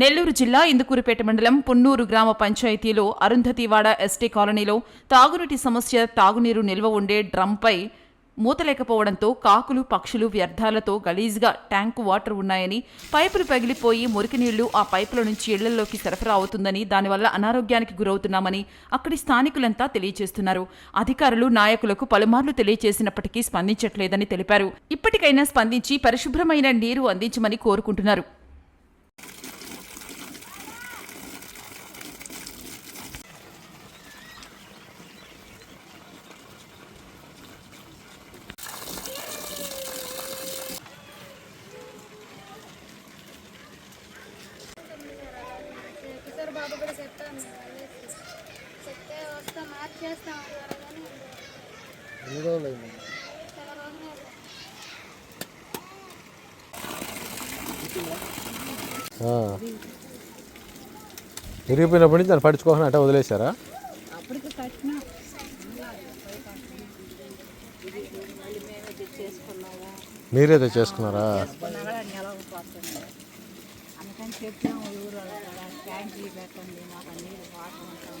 నెల్లూరు జిల్లా ఇందుకూరుపేట మండలం పున్నూరు గ్రామ పంచాయతీలో అరుంధతివాడ ఎస్టీ కాలనీలో తాగునీటి సమస్య తాగునీరు నిల్వ ఉండే డ్రంపై మూతలేకపోవడంతో కాకులు పక్షులు వ్యర్థాలతో గలీజ్గా ట్యాంకు వాటర్ ఉన్నాయని పైపులు పగిలిపోయి మురికి నీళ్ళు ఆ పైపుల నుంచి ఇళ్ళలోకి సరఫరా అవుతుందని దానివల్ల అనారోగ్యానికి గురవుతున్నామని అక్కడి స్థానికులంతా తెలియజేస్తున్నారు అధికారులు నాయకులకు పలుమార్లు తెలియజేసినప్పటికీ స్పందించట్లేదని తెలిపారు. ఇప్పటికైనా స్పందించి పరిశుభ్రమైన నీరు అందించమని కోరుకుంటున్నారు. బాబు కూడా చెప్తాను చెప్తే వస్తా మార్చేస్తాం ఎన్ని రోజులు అయింది? విరిగిపోయినప్పటి నుంచి దాన్ని పడుచుకోకుండా అట్లా వదిలేశారా? అప్పటికి కట్టినా. మీరే తెచ్చేసుకున్నారా కొన్నా కూడా నిలవకపోతుంది అందుకని చెప్పాము ఊరు ట్యాంకీ పెట్టండి మాకు నీళ్ళు వాటర్ ఉంటాం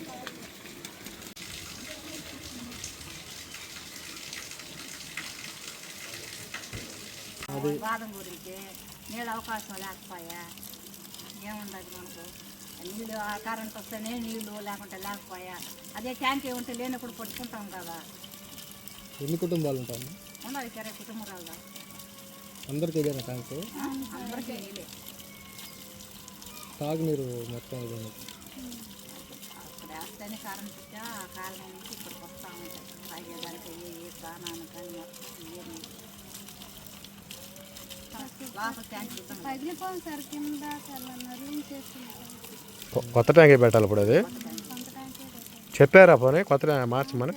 బాధం గురించి నీళ్ళు అవకాశం లేకపోయా? ఏముండదు మనకు. నీళ్ళు ఆ కరెంట్ వస్తేనే నీళ్ళు లేకుంటే లేకపోయా? అదే ట్యాంక్ ఉంటే లేనప్పుడు పట్టుకుంటాం కదా. ఎన్ని కుటుంబాలు ఉంటాము ఉన్నది సరే కుటుంబాలలో అందరికీ ఇదేనా ట్యాంక్? అందరికీ తాగునీరు మొత్తం వేస్తేనే కాలం నుంచి ఇక్కడికి వస్తూ. ఉంటాయి తాగేదానికి ఏ ఏ కానీ సార్ కింద కొ- కొత్త ట్యాంకే పెట్టాలి ఇప్పుడు అది? చెప్పారా పోనీ? కొత్త ట్యాంక్ మార్చమని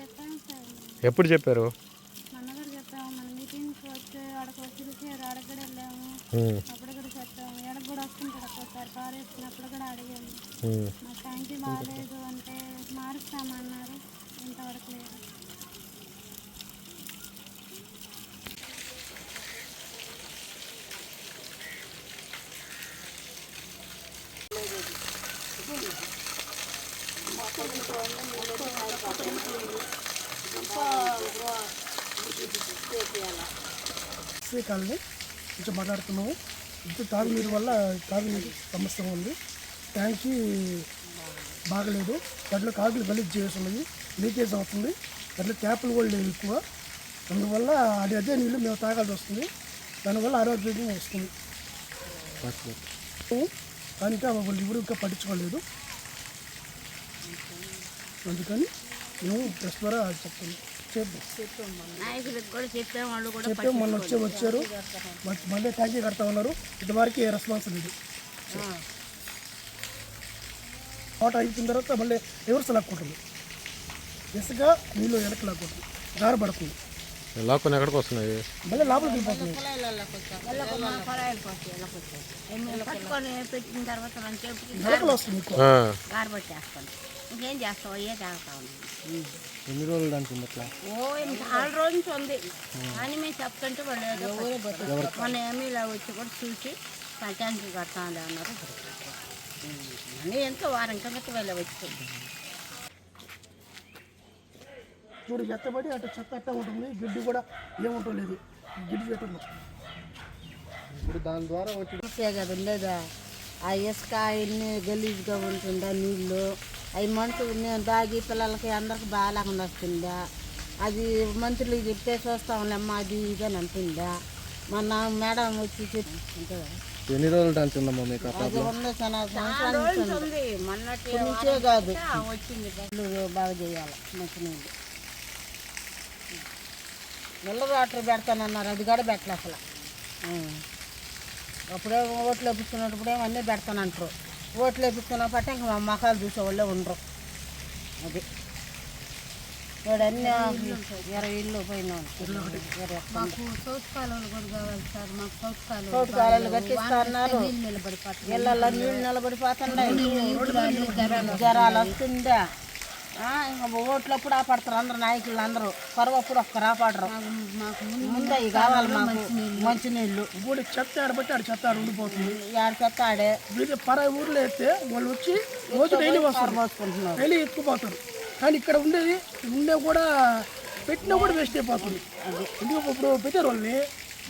ఎప్పుడు చెప్పారు కూడా చెప్పాము మన మీటింగ్కి వచ్చి ఆడకు వచ్చి రుచారు ఆడకు కూడా వెళ్ళాము ఉమ్, అప్పుడు కూడా చెప్పాము ఎడకు కూడా వస్తుంటాడు వేసుకున్నప్పుడు కూడా అడిగాము ఉమ్. మా ట్యాంకీ బాగాలేదు అంటే మారుస్తామన్నారు. ఇంతవరకు లేదు. కాలనీ నుంచి మాట్లాడుతున్నాము. ఇది తాగునీరు వల్ల తాగునీరు సమస్య ఉంది. ట్యాంక్కి బాగలేదు. దాంట్లో కాకులు గలీజ్ చేస్తున్నాయి. లీకేజ్ అవుతుంది. దాంట్లో ట్యాపులు కూడా లేవు ఎక్కువ. అందువల్ల అది అదే నీళ్ళు మేము తాగాల్సి వస్తుంది. దానివల్ల ఆరోగ్యం వస్తుంది. దానికి ఇంకా వాళ్ళు ఎవరు ఇంకా పట్టించుకోలేదు. అందుకని మేము ప్రెస్ ద్వారా చెప్తాం చేద్దాం నాయకులకు కూడా చెప్పాం వాళ్ళు కూడా చెప్పి మొన్న వచ్చి వచ్చారు. మరి మళ్ళీ ట్యాంకీ కడతా ఉన్నారు. ఇంతవరకు ఏ రెస్పాన్స్ లేదు. వాటర్ అయిపోయిన తర్వాత మళ్ళీ రివర్స్ లాక్కుంటుంది ఇసుక నీళ్ళు వెనక్కి లాక్కుంటుంది గార పడుతుంది లాక్కొని ఎక్కడికి వస్తున్నాయి? మళ్ళీ లోపలికి వెళ్ళిపోతుంది. వస్తుంది ఇంకేం చేస్తావు? అయ్యే తాగుతా ఉన్నాం ఎన్ని రోజులు దానికి అట్లా? ఓ నాలుగు రోజుల నుంచి ఉంది. అని మేము చెప్తుంటే వాళ్ళు ఏదో మన ఎమ్మెల్యే వచ్చి కూడా చూసి ట్యాంకీ కడతాంలే అన్నారు. అని ఎంతో వారం కిందట వెళ్ళి వచ్చి చూడు ఎత్తబడి అటు చెత్త అట్ట ఉంటుంది. గిడ్డి కూడా ఏముంటలేదు గిడ్డి పెట్టదు ఇప్పుడు దాని ద్వారా వచ్చి చూసే కదా ఉండేదా? ఆ ఇసుక ఎన్ని గలీజ్గా ఉంటుందా నీళ్ళు? అవి మనుషులు నేను తాగి పిల్లలకి అందరికి బాగాలేకుండా వస్తుందా అది మంత్రులు చెప్తే చూస్తాంలేమ్మా అది ఇది అని అంటుందా? మొన్న మేడం వచ్చి. ఎన్ని రోజులు ఉందమ్మా మీకు అది ఉంది చాలా సంవత్సరాల నుంచి ఉంది. మొన్నటి నుంచే కాదు. వచ్చింది బాగా చేయాలి. మంచి నీళ్ళు. నిల్ల వాటర్ పెడతానన్నారు. అది కూడా పెట్టలే అసలు. అప్పుడే ఓట్లు వేపించుకున్నప్పుడే అన్నీ పెడతానంటారు. ఓట్లు వేపించుకున్న పట్ట ఇంకా మా మొఖాలు చూసేవాళ్ళే ఉండరు. అది. అన్నీ ఇరవై ఇల్లు కూడా కావాలి సార్ మాకు ఇళ్ళల్లో నీళ్ళు నిలబడిపోతున్నాయి. జ్వరాలు వస్తుందా? ఇంకా ఓట్లప్పుడు ఆపడతారు అందరు నాయకులు అందరూ. కరువప్పుడు ఒక్క రాపాడరు మాకు ముందే ఇవి కావాలి మాకు. మంచినీళ్ళు. ఊడి చెత్త ఆడబట్టి ఆడ చెత్త ఆడ ఉండిపోతుంది. యాడ చెత్త ఆడే. వీళ్ళు పరా ఊర్లో వేస్తే వాళ్ళు వచ్చి రోజు డైలీ వస్తారు. పోసుకుంటున్నారు డైలీ ఎత్తుకుపోతారు కానీ ఇక్కడ ఉండేది ఉండే కూడా పెట్టినా కూడా వేస్ట్ అయిపోతుంది ఎందుకు ఇప్పుడు పెట్టారు వాళ్ళని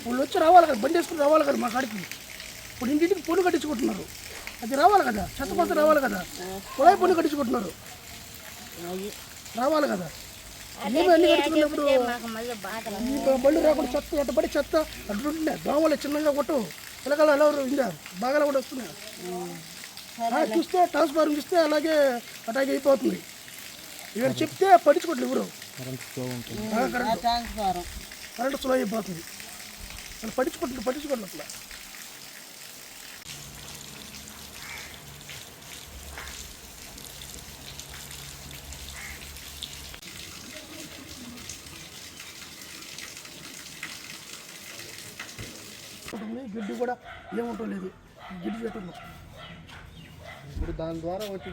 వాళ్ళు వచ్చి రావాలి కదా బండి వేసుకుని రావాలి కదా మా కాడికి. ఇప్పుడు ఇంటింటికి పొన్ను కట్టించుకుంటున్నారు. అది రావాలి కదా చెత్త రావాలి కదా. కుళాయి పొన్ను కట్టించుకుంటున్నారు. రావాలి కదా. ఈ బళ్ళు రాకుండా చెత్త ఎట్టబడి చెత్త అట్లుంటుండే దోమలు చిన్నగా కొట్టు. పిల్లకాయలు ఎలా ఇంకా. బాగా కూడా వస్తున్నాయి. చూస్తే ట్రాన్స్ఫార్మర్ చూస్తే అలాగే అటాక్ అయిపోతుంది. ఇక్కడ చెప్తే పట్టించుకోవట్లేదు ఎవరు. కరెంట్ స్లో అయిపోతుంది. పట్టించుకోవట్లేదు గిడ్డి కూడా ఏముంటలేదు గిడ్డు చెట్టు ఇప్పుడు దాని ద్వారా వచ్చి